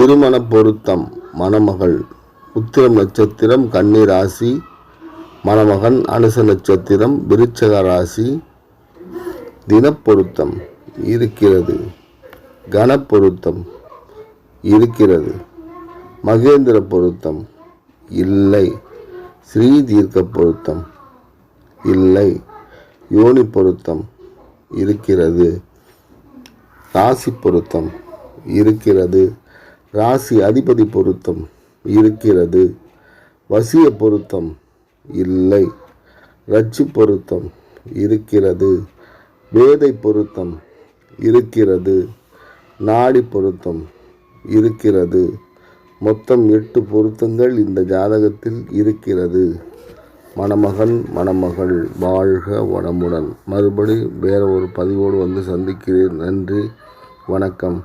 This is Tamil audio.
திருமண பொருத்தம் மணமகள். உத்திரம் நட்சத்திரம் கன்னி ராசி. மணமகன் அனுச நட்சத்திரம் விருச்சக ராசி. தினப்பொருத்தம் இருக்கிறது. கனப்பொருத்தம் இருக்கிறது. மகேந்திர பொருத்தம் இல்லை. ஸ்ரீ தீர்க்க பொருத்தம் இல்லை. யோனி பொருத்தம் இருக்கிறது. ராசி பொருத்தம் இருக்கிறது. ராசி அதிபதி பொருத்தம் இருக்கிறது. வசிய பொருத்தம் இல்லை. ரட்சி பொருத்தம் இருக்கிறது. வேதை பொருத்தம் இருக்கிறது. நாடி பொருத்தம் இருக்கிறது. மொத்தம் எட்டு பொருத்தங்கள் இந்த ஜாதகத்தில் இருக்கிறது. மணமகன் மணமகள் வாழ்க வளமுடன். மறுபடி வேற ஒரு பதிவோடு வந்து சந்திக்கிறேன். நன்றி வணக்கம்.